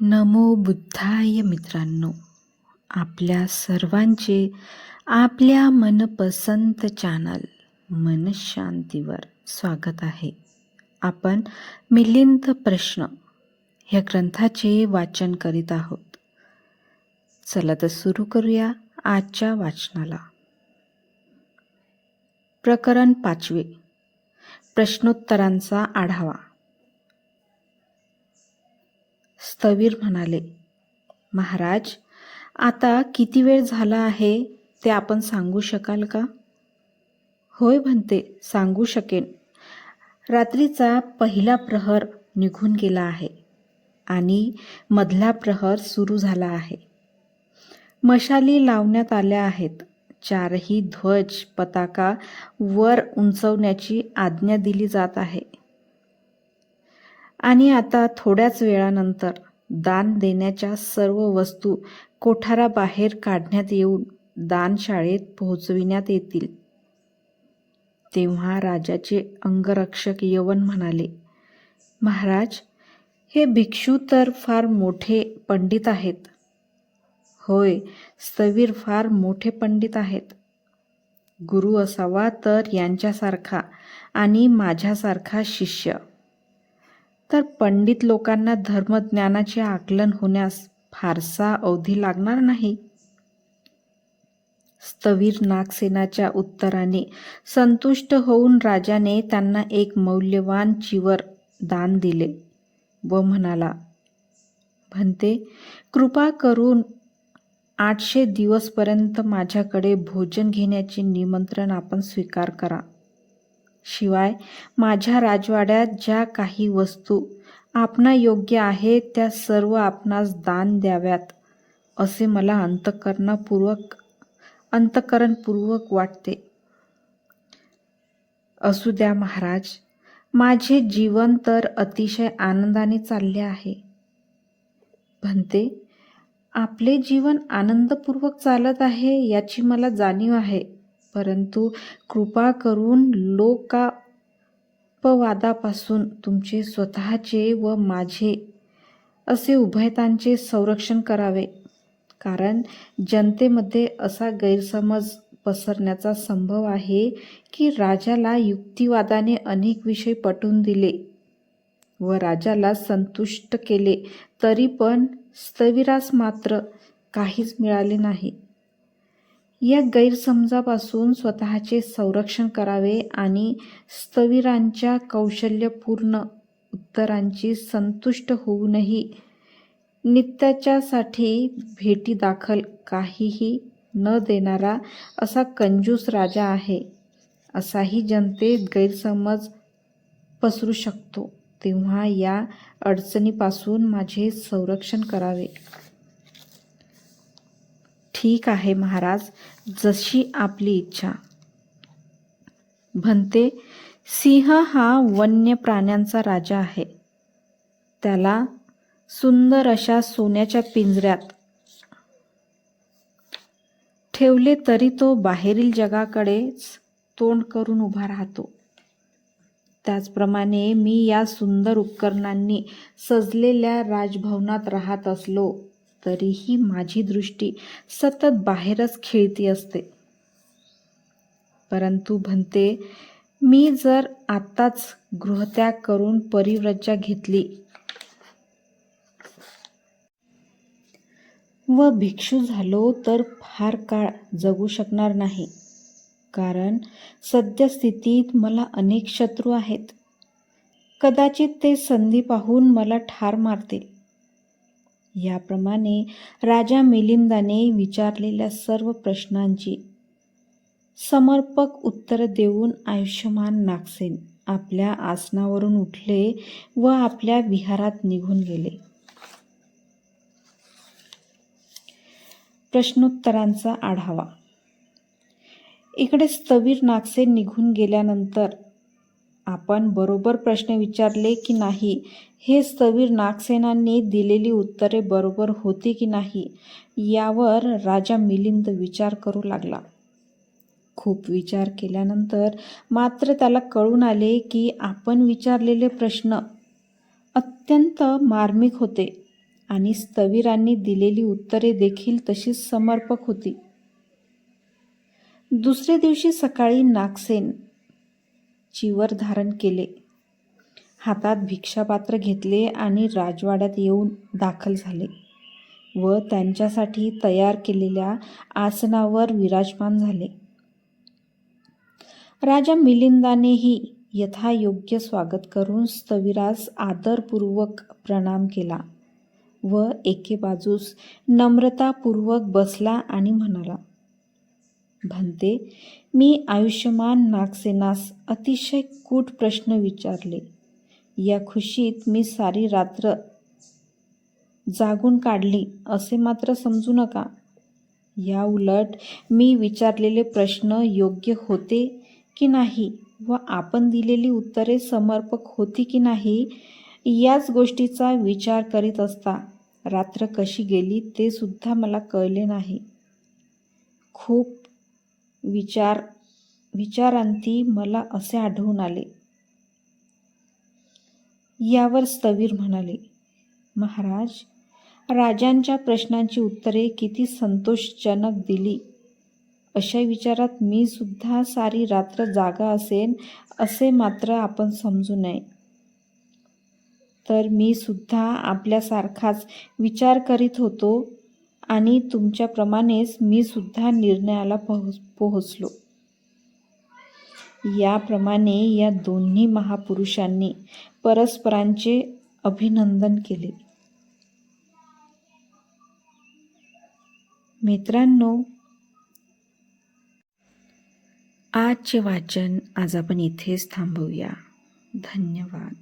नमो बुद्धाय मित्रांनो. आपल्या सर्वांचे आपल्या मनपसंत चॅनल मनशांतीवर स्वागत आहे. आपण मिलिंद प्रश्न ह्या ग्रंथाचे वाचन करीत आहोत. चला तर सुरू करूया आजच्या वाचनाला. प्रकरण पाचवे. प्रश्नोत्तरांचा आढावा. स्थवीर म्हणाले महाराज आता किती वेळ झाला आहे ते आपण सांगू शकाल का? होय म्हणते सांगू शकेन. रात्रीचा पहिला प्रहर निघून गेला आहे आणि मधला प्रहर सुरू झाला आहे. मशाली लावण्यात आल्या आहेत. चारही ध्वज पताका वर उंचवण्याची आज्ञा दिली जात आहे. आणि आता थोड्याच वेळानंतर दान देण्याच्या सर्व वस्तू कोठाराबाहेर काढण्यात येऊन दानशाळेत पोहोचविण्यात येतील. तेव्हा राजाचे अंगरक्षक यवन म्हणाले महाराज हे भिक्षू तर फार मोठे पंडित आहेत. होय स्थवीर फार मोठे पंडित आहेत. गुरु असावा तर यांच्यासारखा आणि माझ्यासारखा शिष्य. तर पंडित लोकांना धर्मज्ञानाचे आकलन होण्यास फारसा अवधी लागणार नाही. स्थवीर नागसेनाच्या उत्तराने संतुष्ट होऊन राजाने त्यांना एक मौल्यवान चिवर दान दिले व म्हणाला म्हणते कृपा करून आठशे दिवसपर्यंत माझ्याकडे भोजन घेण्याचे निमंत्रण आपण स्वीकार करा. शिवाय माझ्या राजवाड्यात ज्या काही वस्तू आपणा योग्य आहे त्या सर्व आपणास दान द्याव्यात असे मला अंतकरणापूर्वक अंतकरणपूर्वक वाटते. असू द्या महाराज माझे जीवन तर अतिशय आनंदाने चालले आहे. म्हणते आपले जीवन आनंदपूर्वक चालत आहे याची मला जाणीव आहे. परंतु कृपा करून लोकापवादापासून तुमचे स्वतःचे व माझे असे उभयतांचे संरक्षण करावे. कारण जनतेमध्ये असा गैरसमज पसरण्याचा संभव आहे की राजाला युक्तिवादाने अनेक विषय पटवून दिले व राजाला संतुष्ट केले तरी पण स्थविरास मात्र काहीच मिळाले नाही. या गैरसमजापासून स्वतःचे संरक्षण करावे आणि स्थविरांच्या कौशल्यपूर्ण उत्तरांची संतुष्ट होऊनही नित्याच्यासाठी भेटी दाखल काहीही न देणारा असा कंजूस राजा आहे. असाही जनतेत गैरसमज पसरू शकतो तेव्हा या अडचणीपासून माझे संरक्षण करावे. ठीक आहे महाराज जशी आपली इच्छा. म्हणते सिंह हा वन्य प्राण्यांचा राजा आहे. त्याला सुंदर अशा सोन्याच्या पिंजऱ्यात ठेवले तरी तो बाहेरील जगाकडेच तोंड करून उभा राहतो. त्याचप्रमाणे मी या सुंदर उपकरणांनी सजलेल्या राजभवनात राहत असलो तरीही माझी दृष्टी सतत बाहेरच खेळती असते. परंतु म्हणते मी जर आत्ताच गृहत्याग करून परिव्रजा घेतली व भिक्षू झालो तर फार काळ जगू शकणार नाही. कारण सद्यस्थितीत मला अनेक शत्रू आहेत. कदाचित ते संधी पाहून मला ठार मारतील. याप्रमाणे राजा मिलिंदाने विचारलेल्या सर्व प्रश्नांची समर्पक उत्तर देऊन आयुष्यमान नागसेन आपल्या आसनावरून उठले व आपल्या विहारात निघून गेले. प्रश्नोत्तरांचा आढावा. इकडे स्थवीर नागसेन निघून गेल्यानंतर आपण बरोबर प्रश्न विचारले की नाही? हे स्थवीर नागसेनांनी दिलेली उत्तरे बरोबर होती की नाही? यावर राजा मिलिंद विचार करू लागला. खूप विचार केल्यानंतर मात्र त्याला कळून आले की आपण विचारलेले प्रश्न अत्यंत मार्मिक होते आणि स्थविरांनी दिलेली उत्तरे देखील तशीच समर्पक होती. दुसऱ्या दिवशी सकाळी नागसेन चिवर धारण केले. हातात भिक्षापात्र घेतले आणि राजवाड्यात येऊन दाखल झाले व त्यांच्यासाठी तयार केलेल्या आसनावर विराजमान झाले. राजा मिलिंदानेही यथायोग्य स्वागत करून स्थविरास आदरपूर्वक प्रणाम केला व एके बाजूस नम्रतापूर्वक बसला आणि म्हणाला म्हणते मी आयुष्यमान नागसेनास अतिशय कूट प्रश्न विचारले. या खुशीत मी सारी रात्र जागून काढली असे मात्र समजू नका. या उलट मी विचारलेले प्रश्न योग्य होते की नाही व आपण दिलेली उत्तरे समर्पक होती की नाही याच गोष्टीचा विचार करीत असता. रात्र कशी गेली ते सुद्धा मला कळले नाही. खूप विचार विचारांती मला असे आढळून आले. यावर स्थवीर म्हणाले महाराज राजांच्या प्रश्नांची उत्तरे किती संतोषजनक दिली. अशा विचारात मी सुद्धा सारी रात्र जागा असेन असे मात्र आपण समजू नये. तर मी सुद्धा आपल्यासारखाच विचार करीत होतो आणि तुमच्याप्रमाणेच मी सुद्धा निर्णयाला पोहोच पोहोचलो. याप्रमाणे या दोन्ही महापुरुषांनी परस्परांचे अभिनंदन केले. मित्रांनो आजचे वाचन आज आपण इथेच थांबवूया. धन्यवाद.